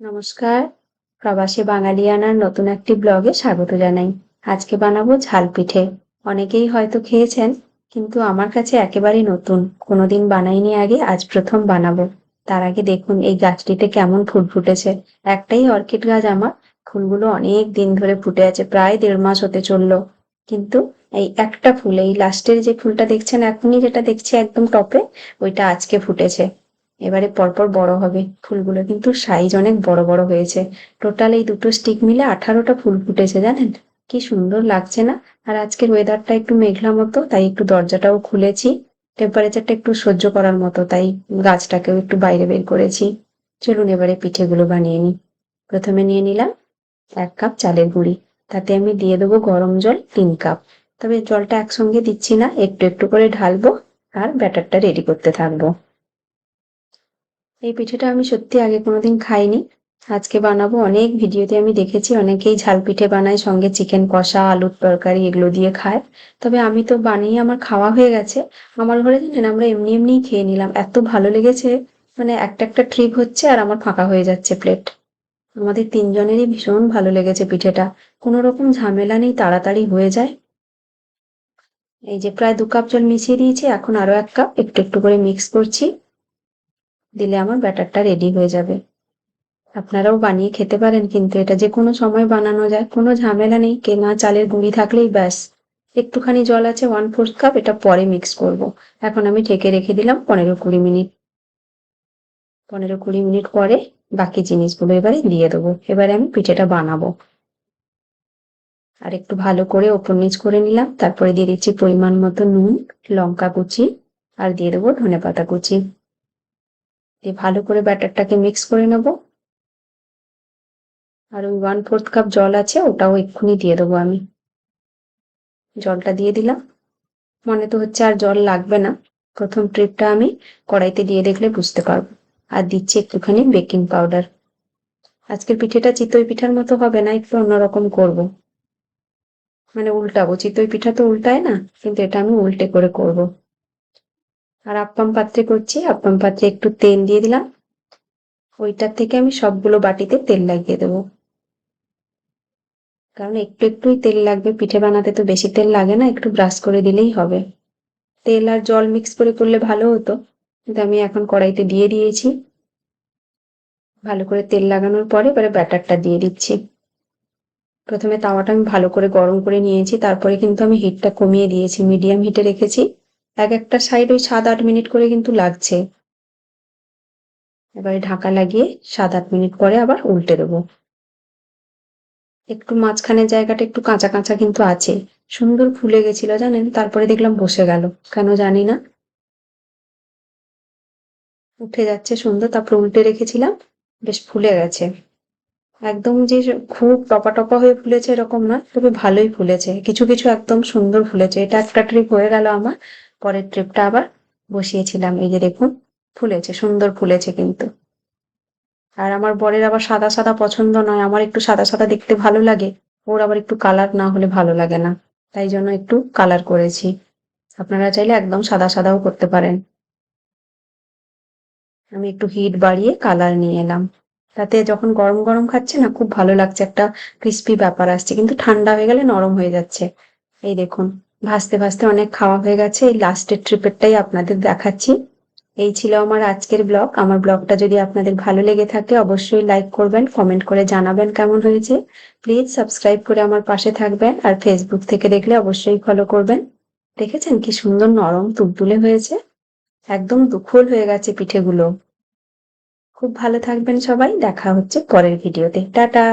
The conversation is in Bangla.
নমস্কার। প্রবাসী বাঙালিয়ানার নতুন একটি ব্লগে স্বাগত জানাই। আজকে বানাবো ঝাল পিঠে। অনেকেই হয়তো খেয়েছেন, কিন্তু আমার কাছে একেবারেই নতুন। কোনোদিন বানাইনি আগে, আজ প্রথম বানাবো। তার আগে দেখুন এই গাছটিতে কেমন ফুল ফুটেছে। একটাই অর্কিড গাছ আমার। ফুলগুলো অনেক দিন ধরে ফুটে আছে, প্রায় দেড় মাস হতে চলল। কিন্তু এই একটা ফুল, এই লাস্টের যে ফুলটা দেখছেন এখনই, যেটা দেখছি একদম টপে, ওইটা আজকে ফুটেছে। এবারে পরপর বড় হবে। ফুলগুলো কিন্তু সাইজ অনেক বড় বড় হয়েছে। টোটাল এই দুটো স্টিক মিলে আঠারোটা ফুল ফুটেছে, জানেন? কি সুন্দর লাগছে না? আর আজকের ওয়েদারটা একটু মেঘলা মতো, তাই একটু দরজাটাও খুলেছি। টেম্পারেচারটা একটু সহ্য করার মতো, তাই গাছটাকেও একটু বাইরে বের করেছি। চলুন এবারে পিঠেগুলো বানিয়ে নিই। প্রথমে নিয়ে নিলাম এক কাপ চালের গুঁড়ি। তাতে আমি দিয়ে দেবো গরম জল তিন কাপ। তবে জলটা একসঙ্গে দিচ্ছি না, একটু একটু করে ঢালবো আর ব্যাটারটা রেডি করতে থাকব। এই পিঠেটা আমি সত্যি আগে কোনোদিন খাইনি। আজকে বানাবো অনেক ভিডিওতে আমি দেখেছি, অনেকেই ঝাল পিঠে বানায়, সঙ্গে চিকেন কষা, আলুর তরকারি এগুলো দিয়ে খায়। তবে আমি তো বানিয়ে আমার খাওয়া হয়ে গেছে। আমার ঘরে জানেন আমরা এমনি এমনিই খেয়ে নিলাম। এত ভালো লেগেছে মানে একটা একটা ট্রিপ হচ্ছে আর আমার ফাঁকা হয়ে যাচ্ছে প্লেট আমাদের তিনজনেরই ভীষণ ভালো লেগেছে পিঠেটা। কোনো রকম ঝামেলা নেই, তাড়াতাড়ি হয়ে যায়। এই যে প্রায় দু কাপ জল মিশিয়ে দিয়েছি, এখন আরও এক কাপ একটু একটু করে মিক্স করছি। দিলে আমার ব্যাটারটা রেডি হয়ে যাবে। আপনারাও বানিয়ে খেতে পারেন, কিন্তু এটা যে কোনো সময় বানানো যায়, কোনো ঝামেলা নেই। কেনা চালের গুঁড়ি থাকলেই ব্যাস। একটুখানি জল আছে ওয়ান ফোর্থ কাপ এটা পরে মিক্স করব। এখন আমি ঢেকে রেখে দিলাম পনেরো কুড়ি মিনিট। পনেরো কুড়ি মিনিট পরে বাকি জিনিসগুলো এবারে দিয়ে দেবো। এবারে আমি পিঠেটা বানাবো। আর একটু ভালো করে ওপর নিচ করে নিলাম। তারপরে দিয়ে দিচ্ছি পরিমাণ মতো নুন, লঙ্কা কুচি, আর দিয়ে দেবো ধনে পাতা কুচি। দিয়ে ভালো করে ব্যাটারটাকে মিক্স করে নেব। আর ওই ওয়ান ফোর্থ কাপ জল আছে, ওটাও এক্ষুনি দিয়ে দেবো আমি। জলটা দিয়ে দিলাম। মনে তো হচ্ছে আর জল লাগবে না। প্রথম ট্রিপটা আমি কড়াইতে দিয়ে দেখলে বুঝতে পারব। আর দিচ্ছি একটুখানি বেকিং পাউডার আজকের পিঠেটা চিতই পিঠার মতো হবে না, একটু অন্যরকম করব। মানে উল্টাবো। চিতই পিঠা তো উল্টায় না, কিন্তু এটা আমি উল্টে করে করব। আর আপ্পাম পাত্রে করছি। আপ্পাম পাত্রে একটু তেল দিয়ে দিলাম। ওইটার থেকে আমি সবগুলো বাটিতে তেল লাগিয়ে দেবো। কারণ একটু একটুই তেল লাগবে। পিঠে বানাতে তো বেশি তেল লাগে না, একটু ব্রাশ করে দিলেই হবে। তেল আর জল মিক্স করে করলে ভালো হতো। কিন্তু আমি এখন কড়াইতে দিয়ে দিয়েছি। ভালো করে তেল লাগানোর পরে এবারে ব্যাটারটা দিয়ে দিচ্ছি। প্রথমে তাওয়াটা আমি ভালো করে গরম করে নিয়েছি। তারপরে কিন্তু আমি হিটটা কমিয়ে দিয়েছি। মিডিয়াম হিটে রেখেছি। এক একটা সাইড ওই সাত আট মিনিট করে কিন্তু লাগছে। এবারে ঢাকা লাগিয়ে সাত আট মিনিট পরে আবার উল্টে দেবো। একটু মাঝখানের জায়গাটা একটু কাঁচা কাঁচা কিন্তু আছে। সুন্দর ফুলে গেছিল জানেন? তারপরে দেখলাম বসে গেল। কেন জানি না। উঠে যাচ্ছে সুন্দর, তারপর উল্টে রেখেছিলাম। বেশ ফুলে গেছে। একদম যে খুব টপা টপা হয়ে ফুলেছে এরকম না, তবে ভালোই ফুলেছে। কিছু কিছু একদম সুন্দর ফুলেছে। এটা একটা ট্রিপ হয়ে গেল আমার। পরের ট্রিপটা আবার বসিয়েছিলাম। এই যে দেখুন, ফুলেছে, সুন্দর ফুলেছে কিন্তু। আর আমার বরের আবার সাদা সাদা পছন্দ নয়। আমার একটু সাদা সাদা দেখতে ভালো লাগে, ওর আবার একটু কালার না হলে ভালো লাগে না। তাই জন্য একটু কালার করেছি। আপনারা চাইলে একদম সাদা সাদাও করতে পারেন। আমি একটু হিট বাড়িয়ে কালার নিয়ে এলাম। তাতে যখন গরম গরম খাচ্ছে না, খুব ভালো লাগছে। একটা ক্রিস্পি ব্যাপার আসছে। কিন্তু ঠান্ডা হয়ে গেলে নরম হয়ে যাচ্ছে। এই দেখুন ভাসতে ভাসতে অনেক খাওয়া হয়ে গেছে। এই লাস্টের ট্রিপেরটাই আপনাদের দেখাচ্ছি। এই ছিল আমার আজকের ব্লগ আমার ব্লগটা যদি আপনাদের ভালো লেগে থাকে, অবশ্যই লাইক করবেন কমেন্ট করে জানাবেন কেমন হয়েছে। প্লিজ সাবস্ক্রাইব করে আমার পাশে থাকবেন আর ফেসবুক থেকে দেখলে অবশ্যই ফলো করবেন। দেখেছেন কি সুন্দর নরম তুলতুলে হয়েছে? একদম দুখোল হয়ে গেছে পিঠেগুলো। খুব ভালো থাকবেন সবাই। দেখা হচ্ছে পরের ভিডিওতে টাটা!